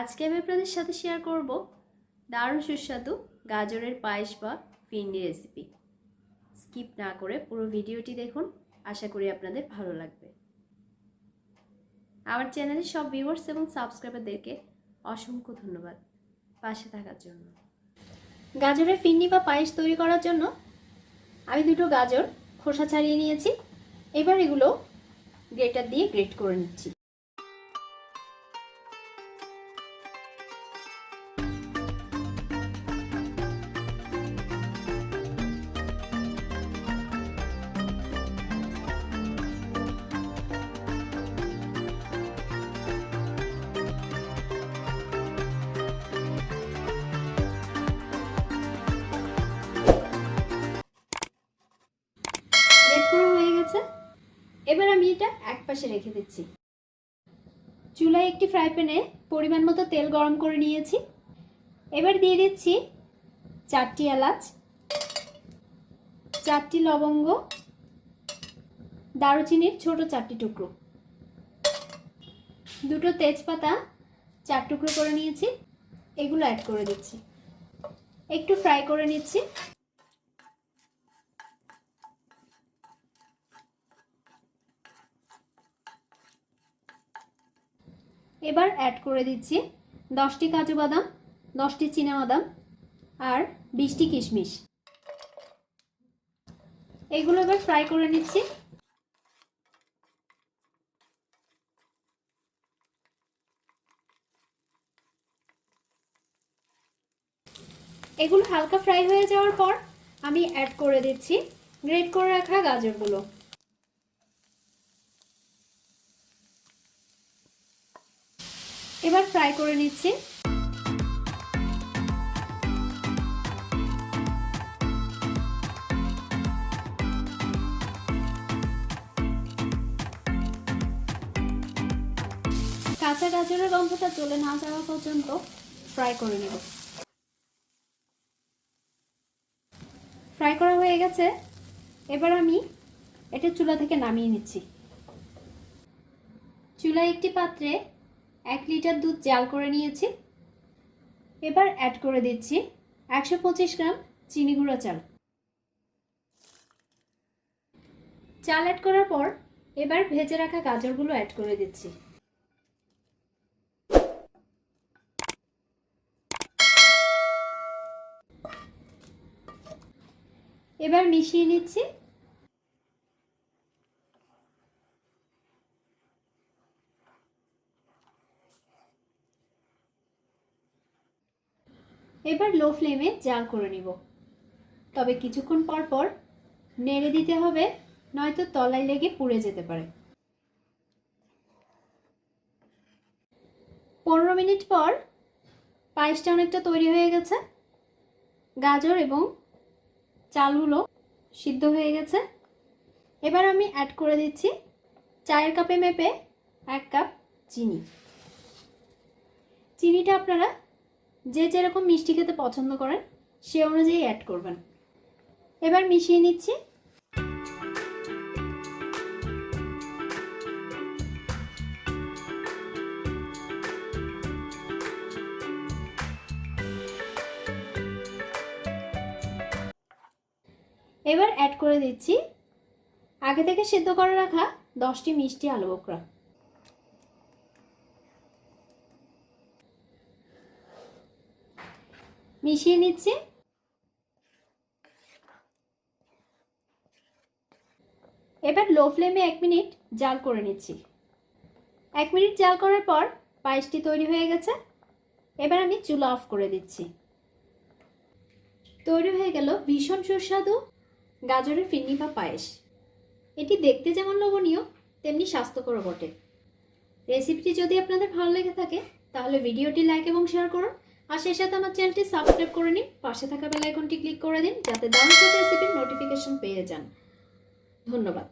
আজকে আমি আপনাদের সাথে শেয়ার করব দারুণ সুস্বাদু গাজরের পায়েস বা ফিন্ডি রেসিপি স্কিপ না করে পুরো ভিডিওটি দেখুন, আশা করি আপনাদের ভালো লাগবে। আমার চ্যানেলের সব ভিউয়ার্স এবং সাবস্ক্রাইবারদেরকে অসংখ্য ধন্যবাদ পাশে থাকার জন্য। গাজরের ফিন্ডি বা পায়েস তৈরি করার জন্য আমি দুটো গাজর খোসা ছাড়িয়ে নিয়েছি। এবার এগুলো গ্রেটার দিয়ে গ্রেট করে নিচ্ছি। পাশে রেখে দিচ্ছি। চুলায় একটি ফ্রাই প্যানে পরিমাণ মতো তেল গরম করে নিয়েছি। এবার দিয়ে দিচ্ছি চারটি এলাচ, চারটি লবঙ্গ, দারুচিনির ছোট চারটি টুকরো। দুটো তেজপাতা চার টুকরো করে নিয়েছি। এগুলো অ্যাড করে দিচ্ছি। একটু ফ্রাই করে নিচ্ছি। এবার অ্যাড করে দিচ্ছি দশটি কাজু বাদাম, দশটি বাদাম আর বিশটি কিশমিশ। এগুলো এবার ফ্রাই করে নিচ্ছি। এগুলো হালকা ফ্রাই হয়ে যাওয়ার পর আমি অ্যাড করে দিচ্ছি গ্রেট করে রাখা গাজরগুলো। এবার ফ্রাই করে নিচ্ছি। কাঁচা গাজরের গন্ধটা চলে না যাওয়া পর্যন্ত ফ্রাই করে নেব। ফ্রাই করা হয়ে গেছে। এবার আমি এটা চুলা থেকে নামিয়ে নিচ্ছি। চুলায় একটি পাত্রে এক লিটার দুধ জাল করে নিয়েছি। এবার অ্যাড করে দিচ্ছি একশো পঁচিশ গ্রাম চিনি গুঁড়ো চাল। চাল অ্যাড করার পর এবার ভেজে রাখা গাজরগুলো অ্যাড করে দিচ্ছি। এবার মিশিয়ে নিচ্ছি এবার লো ফ্লেমে জাল করে নিব। তবে কিছুক্ষণ পর পর নেড়ে দিতে হবে, নয়তো তলায় লেগে পুড়ে যেতে পারে। পনেরো মিনিট পর পায়েসটা অনেকটা তৈরি হয়ে গেছে। গাজর এবং চালগুলো সিদ্ধ হয়ে গেছে। এবার আমি অ্যাড করে দিচ্ছি চায়ের কাপে মেপে এক কাপ চিনি। চিনিটা আপনারা যে যেরকম মিষ্টি খেতে পছন্দ করেন, সে অনুযায়ী অ্যাড করবেন। এবার মিশিয়ে নিচ্ছি। এবার অ্যাড করে দিচ্ছি। আগে থেকে সেদ্ধ করে রাখা দশটি মিষ্টি আলু বোকরা মিশিয়ে নিচ্ছি। এবার লো ফ্লেমে এক মিনিট জাল করে নিচ্ছি। এক মিনিট জাল করার পর পায়েসটি তৈরি হয়ে গেছে। এবার আমি চুলা অফ করে দিচ্ছি। তৈরি হয়ে গেল ভীষণ সুস্বাদু গাজরের ফিন্নি বা পায়েস। এটি দেখতে যেমন লোভনীয়, তেমনি স্বাস্থ্যকর বটে। রেসিপিটি যদি আপনাদের ভালো লেগে থাকে, তাহলে ভিডিওটি লাইক এবং শেয়ার করুন। আর সেই সাথে আমার চ্যানেলটি সাবস্ক্রাইব করে নিন। পাশে থাকা বেল আইকনটি ক্লিক করে দিন, যাতে দারুণ রেসিপি রেসিপির নোটিফিকেশন পেয়ে যান। ধন্যবাদ।